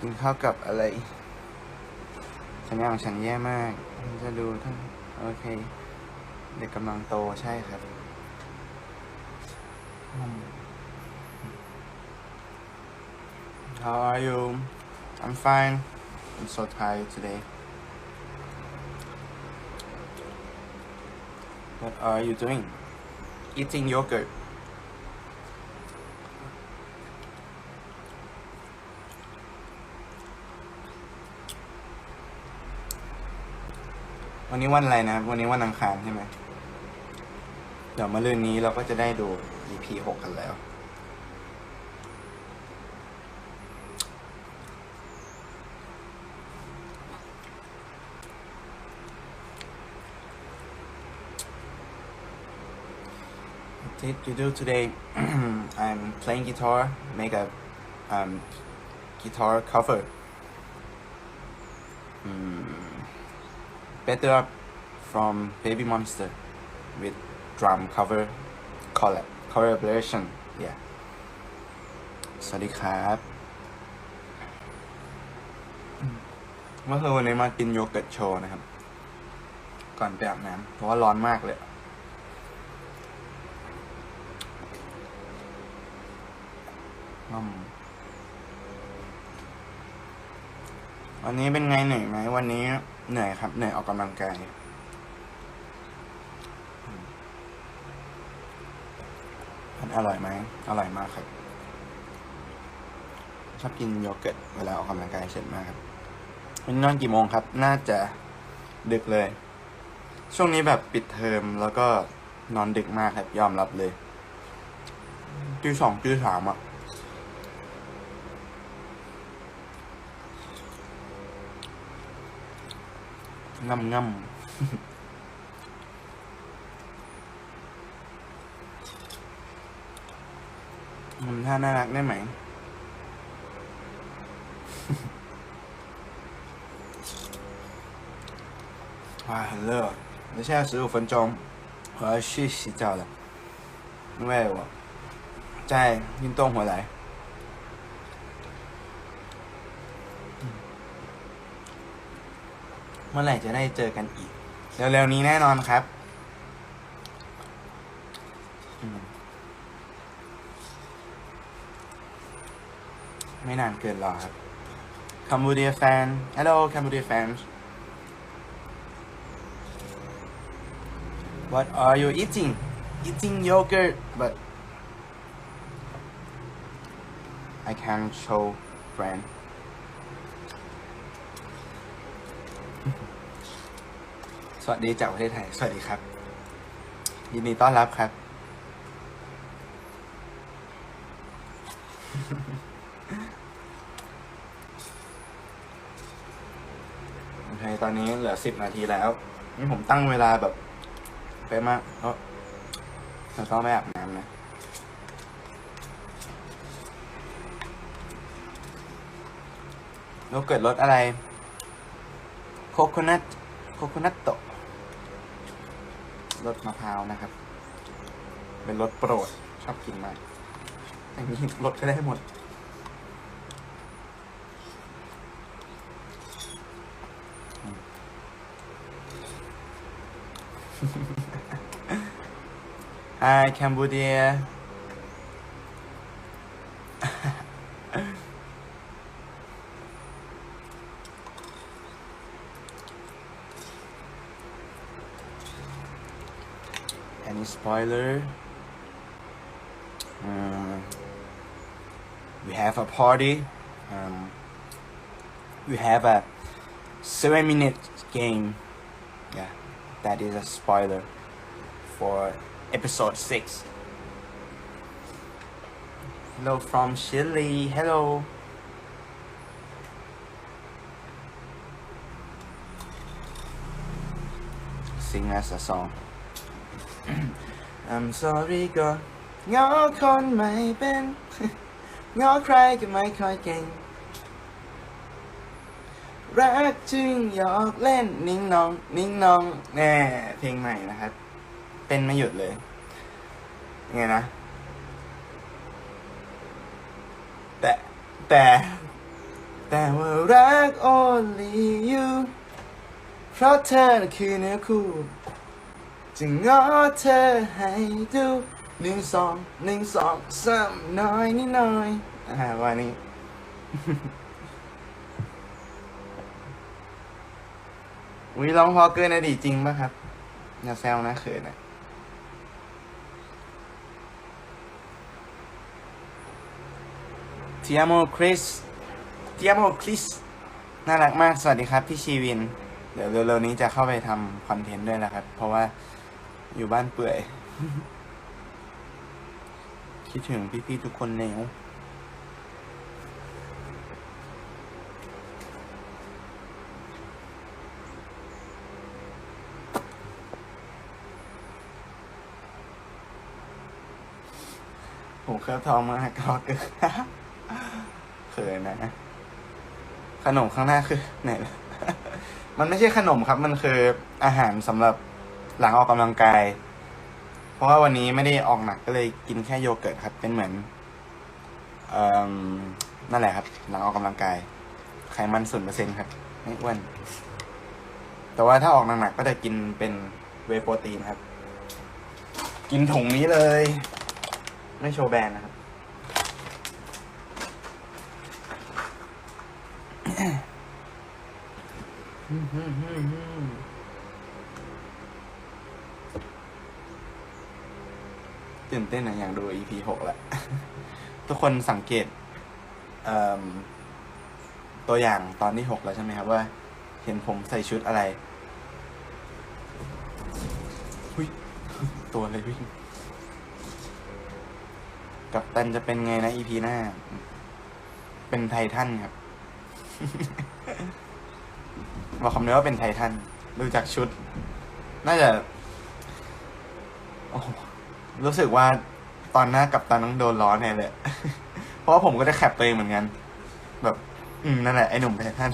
กินข้าวกับอะไร สัญญาของฉันแย่มาก จะดูทั้งโอเค เด็กกำลังโตใช่ครับอ How are you? I'm fine. I'm so tired today. What are you doing? Eating yogurt. วันนี้วันอะไรนะ วันนี้วันอังคารใช่ไหมเดี๋ยวมาลืนนี้เราก็จะได้ดู EP หกกันแล้ว What did you do today? I'm playing guitar, make a um, guitar cover. Mm, Better Up from Baby Monster with drum cover collab collaboration yeah สวัสดีครับเมื่อคืนวันนี้มากินโยเกิร์ตโชว์นะครับ ก่อนไปอาบน้ำเพราะว่าร้อนมากเลยอืมวันนี้เป็นไงเหนื่อยไหมวันนี้ เหนื่อยครับเหนื่อยออกกำลังกายอืมมันอร่อยไหมอร่อยมากครับ ชอบกินโยเกิร์ตเวลาออกกำลังกายเสร็จมากครับวันนี้นอนกี่โมงครับ น่าจะดึกเลย ช่วงนี้แบบปิดเทอมแล้วก็นอนดึกมากครับยอมรับเลยตีสองตีสามอะ 那么那么哼哼你看那两哇很热我现在十五分钟我要去洗澡了因为我在运动回来 เมื่อไหร่จะได้เจอกันอีก เร็วๆนี้แน่นอนครับ ไม่นานเกินรอครับ Cambodia fan Hello Cambodia fans What are you eating Eating yogurt but I can't show friend สวัสดีจากประเทศไทย สวัสดีครับ ยินดีต้อนรับครับ โอเค ตอนนี้เหลือสิบนาทีแล้ว นี่ผมตั้งเวลาแบบไปมากเออเราต้องไปอาบน้ำนะแล้วเกิดรสอะไร โคโคนัทโคโคนัตโตะ รสมะพร้าวนะครับ เป็นรสโปรดชอบกินมากอย่างนี้รสก็ได้หมด Hi Cambodia Tyler. Uh, we have a party. Um, we have a seven minute game. Yeah, that is a spoiler for episode six. Hello from Chile. Hello. Sing us a song. I'm sorry ก็ง้อคนไม่เป็นง้อใครก็ไม่ค่อยเก่ง รักจึงหยอกเล่นนิ่งนองนิ่งนองแน่เพลงใหม่นะครับ เป็นไม่หยุดเลยไงนะ แต่แต่แต่ว่ารัก only you เพราะเธอคือเนื้อคู่ จะงอเธอให้ดูหนึ่งสองหนึ่งสองสามน้อยนิดหน่อยอ่าวันนี้วิร้องพอเกินอดีตจริงป่ะครับ อย่าแซวนะเขินนะเทียโมคริสเทียโมคริสน่ารักมาก สวัสดีครับ พี่ชีวิน เดี๋ยวเร็วๆนี้จะเข้าไปทำคอนเทนต์ด้วยนะครับ เพราะว่า อยู่บ้านเปื่อย คิดถึงพี่ๆทุกคนแนวผมเคยทองมากก็เกินเขินนะ ขนมข้างหน้าคือไหนมันไม่ใช่ขนมครับ มันคืออาหารสำหรับ หลังออกกำลังกาย เพราะว่าวันนี้ไม่ได้ออกหนักก็เลยกินแค่โยเกิร์ตครับ เป็นเหมือนเอ่อนั่นแหละครับ หลังออกกำลังกาย ไขมันศูนเปอร์เซ็นครับ ไม่อ้วน แต่ว่าถ้าออกหนักๆก็จะกินเป็นเวโปรตีนครับ กินถุงนี้เลย ไม่โชว์แบรนด์นะครับ ตื่นเต้นนะอยากดู EP หกแหละ ทุกคนสังเกตเตัวอย่างตอนที่หกแล้วใช่ไหมครับว่า เห็นผมใส่ชุดอะไรหุยตัวอะไรวิ่งกับตันจะเป็นไงนะ EP หน้า เป็นไททันครับบอกคำนี้ว่าเป็นไททันดูจากชุด น่าจะโอ้ รู้สึกว่าตอนหน้ากับตันต้องโดนล้อแน่เลยเพราะว่าผมก็จะแคปตัวเองเหมือนกัน แบบ อืมนั่นแหละไอ้หนุ่มไททัน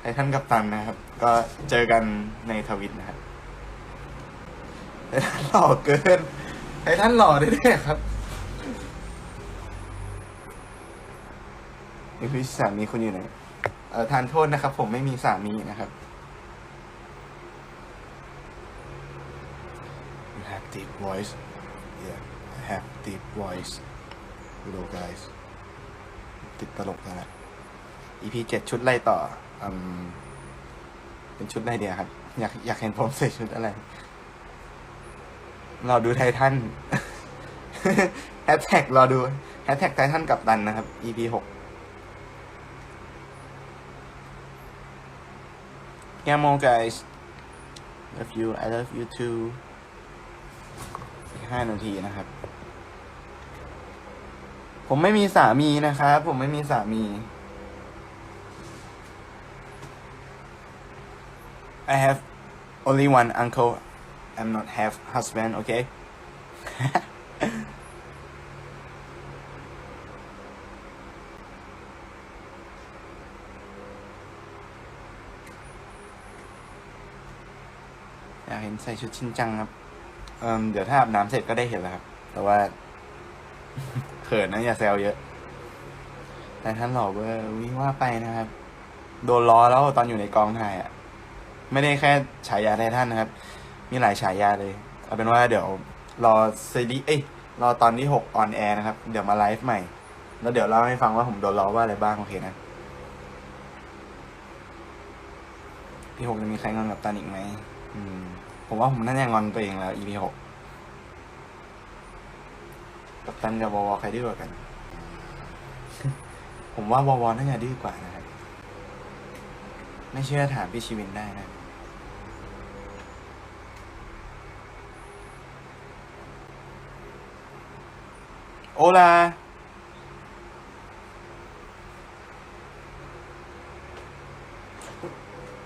ไททันกับตันนะครับ ก็เจอกันในทวิตนะครับไททันหล่อเกินไททันหล่อได้ด้วยครับนี่คือสามีคุณอยู่ไหนเออทานโทษนะครับ ผมไม่มีสามีนะครับ You have deep voice yeah I have deep voice hello guys ติดตลกแล้วนะ EP เจ็ดชุดอะไรต่ออืมเป็นชุดอะไรเดียครับ อยากอยากเห็นผมใส่ชุดอะไรรอดูไททันแฮชแท็กรอดูแฮชแท็กไททันกับดันนะครับ EP หก Yeah, more guys. Love you. I love you too. ห้านาทีนะครับ ผมไม่มีสามีนะครับ ผมไม่มีสามี I have only one uncle. I'm not have husband, okay? อยากเห็นใส่ชุดชินจังครับ เอ่มเดี๋ยวถ้าอาบน้ำเสร็จก็ได้เห็นแล้วครับ แต่ว่าเขินนะอย่าแซวเยอะ แต่ท่านหล่อเบอร์วิ่งว่าไปนะครับ โดนล้อแล้วตอนอยู่ในกองถ่ายอะ ไม่ได้แค่ฉายาไททันนะครับ มีหลายฉายาเลย เอาเป็นว่าเดี๋ยวรอซีรีส์เอ้ยรอตอนที่หกออนแอร์นะครับ เดี๋ยวมาไลฟ์ใหม่ แล้วเดี๋ยวเล่าให้ฟังว่าผมโดนล้อว่าอะไรบ้างโอเคนะพี่หกจะมีใครงอนกับตันอีกไหมอืม ผมว่าผมน่าจะงอนตัวเองแล้ว EP หกกับตันกับวอวใครดื้อกว่ากัน ผมว่าวอวน่าจะดื้อกว่านะครับ ไม่เชื่อถามพี่ชีวินได้นะโอลา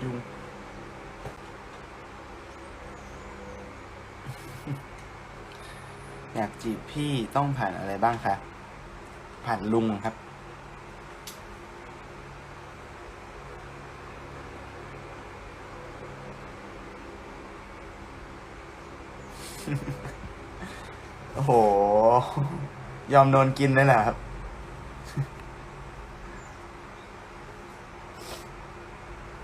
ยุง อยากจีบพี่ต้องผ่านอะไรบ้างคะผ่านลุงครับ โอ้โห ยอมโดนกินเลยเะครับ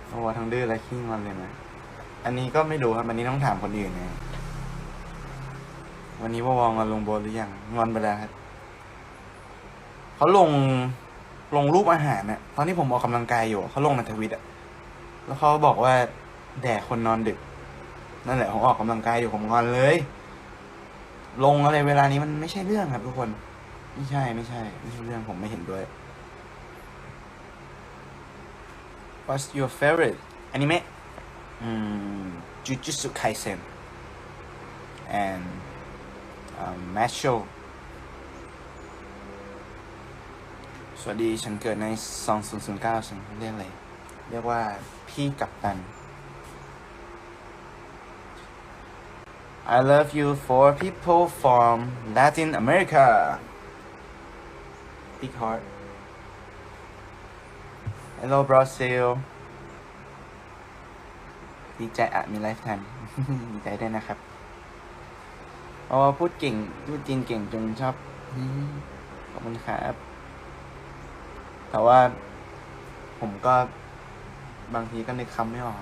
โอ้ทั้งดื้อและขี้งอนเลยนะ อันนี้ก็ไม่รู้ครับ อันนี้ต้องถามคนอื่นนะ วันนี้ว่าวองงอนลงโบนหรือยังงอนไปแล้วครับเขาลงลงรูปอาหารเนี่ยตอนที่ผมออกกำลังกายอยู่เขาลงในทวิตอะแล้วเขาบอกว่า แดกคนนอนดึก นั่นแหละผมออกกำลังกายอยู่ผมงอนเลย ลงอะไรเวลานี้มันไม่ใช่เรื่องครับทุกคน ไม่ใช่ไม่ใช่ไม่ใช่เรื่องผมไม่เห็นด้วย What's your favorite anime? Mm, Jujutsu Kaisen and m a s h สวัสดีฉันเกิดใน 2009 ฉันเรียกอะไร เรียกว่าพี่กัปตัน I love you for people from Latin America Big heart Hello Brazil ดีใจอะมีไลฟ์ทันดีใจด้วยนะครับ อ๋อพูดเก่งพูดจีนเก่งจนชอบอืมขอบคุณครับแต่ว่าผมก็บางทีก็นึกคำไม่ออก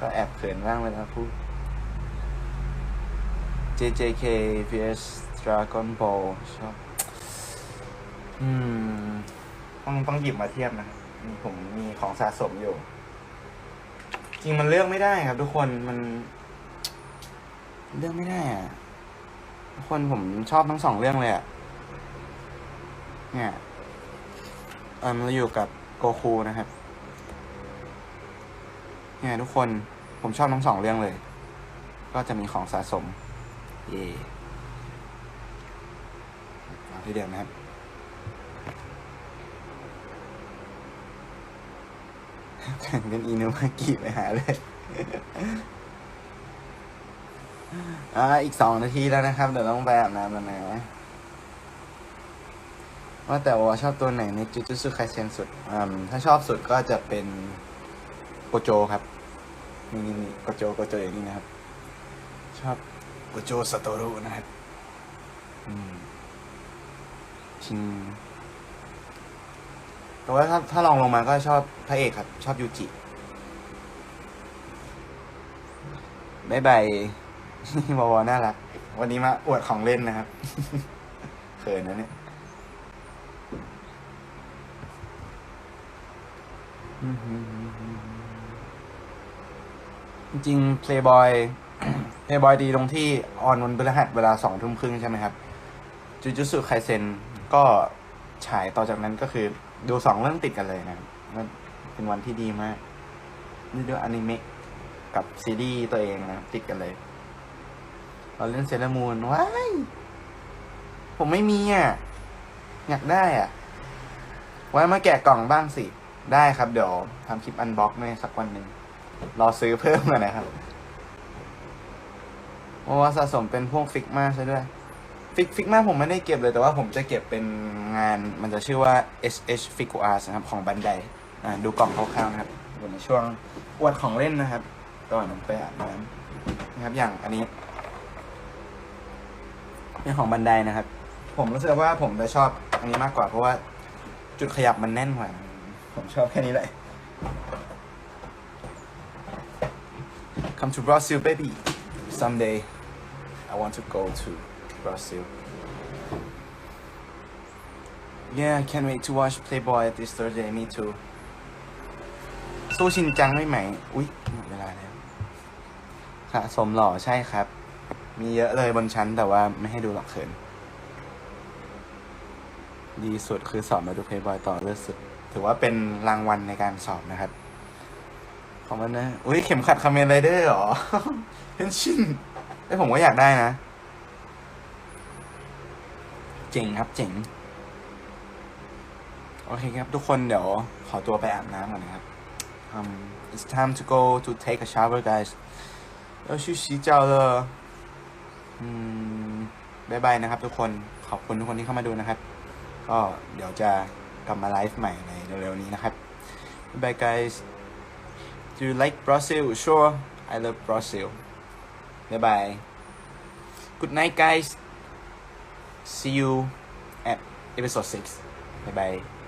ก็แอบเขินบ้างเวลาพูด JJK vs Dragon Ball ชอบ อืม ต้องต้องหยิบมาเทียบนะครับนี่ผมมีของสะสมอยู่ จริงมันเลือกไม่ได้ครับทุกคน มัน เลือกไม่ได้อะ ทุกคนผมชอบทั้งสองเรื่องเลยอะเนี่ยเออเราอยู่กับโกคูนะครับ เนี่ยทุกคนผมชอบทั้งสองเรื่องเลย ก็จะมีของสะสม เย่าที่เดียวนะครับแข่งกันอินุมากิไปหาเลย อ่าอีกสองนาทีแล้วนะครับ เดี๋ยวต้องไปอาบน้ำแล้วนะว่าแต่ว่าชอบตัวไหนในจูจูซุไคเซนสุดอืมถ้าชอบสุดก็จะเป็นโกโจครับ นี่นี่นี่โกโจโกโจอย่างนี้นะครับ ชอบโกโจสโตรุนะครับอืมชินแต่ว่าถ้าถ้าลองลงมาก็ชอบพระเอกครับ ชอบยูจิบายบาย วอวน่ารัก วันนี้มาอวดของเล่นนะครับเขินนะเนี่ยจริงๆ Playboy Playboy ดีตรงที่ออนวันพฤหัสเวลาสองทุ่มครึ่งใช่ไหมครับ จูจูสุไคเซนก็ฉายต่อจากนั้นก็คือ ดูสองเรื่องติดกันเลยนะครับมันเป็นวันที่ดีมากนี่ดูอนิเมะกับซีรีส์ตัวเองนะติดกันเลย เราเล่นเซเลมูนว้ายผมไม่มีอะ อยากได้อะ ไว้มาแกะกล่องบ้างสิ ได้ครับ เดี๋ยวทำคลิปอันบ็อกในสักวันหนึ่ง รอซื้อเพิ่มกันนะครับเพราะว่าสะสมเป็นพวกฟิกมาใช่ด้วย ฟิกฟิกมาผมไม่ได้เก็บเลย แต่ว่าผมจะเก็บเป็นงาน มันจะชื่อว่า SH f i g u Arts นะครับ ของบันได อ่า ดูกล่องคร่าวๆนะครับอยู่ในช่วงอวดของเล่นนะครับก่อนไปอาบน้ำนะครับ อย่างอันนี้ เป็นของบันไดนะครับ ผมรู้สึกว่าผมจะชอบอันนี้มากกว่า เพราะว่าจุดขยับมันแน่นกว่า ผมชอบแค่นี้แหละ Come to Brazil baby someday I want to go to Brazil Yeah can't wait to watch Playboy this Thursday me too สู้ชินจังไม่ไหม อุ๊ยหมดเวลาแล้วสะสมหล่อใช่ครับ มีเยอะเลยบนชั้นแต่ว่าไม่ให้ดูหรอกเขิน ดีสุดคือสอบมาดูเพย์บอยต่อเลือดสุด ถือว่าเป็นรางวัลในการสอบนะครับ ของมันนะ อุ้ยเข็มขัดคาเมนไรเดอร์เหรอ เป็นชิ้นไอยผมก็อยากได้นะ เจ๋งครับเจ๋ง โอเคครับ ทุกคนเดี๋ยวขอตัวไปอาบน้ำก่อนนะครับ um it's time to go to take a shower guys 要去洗澡了 อืมบายบายนะครับ ทุกคนขอบคุณทุกคนที่เข้ามาดูนะครับ ก็เดี๋ยวจะกลับมาไลฟ์ใหม่ในเร็วๆนี้นะครับ Bye bye guys Do you like Brazil? Sure I love Brazil Bye bye Good night guys See you at episode 6 Bye bye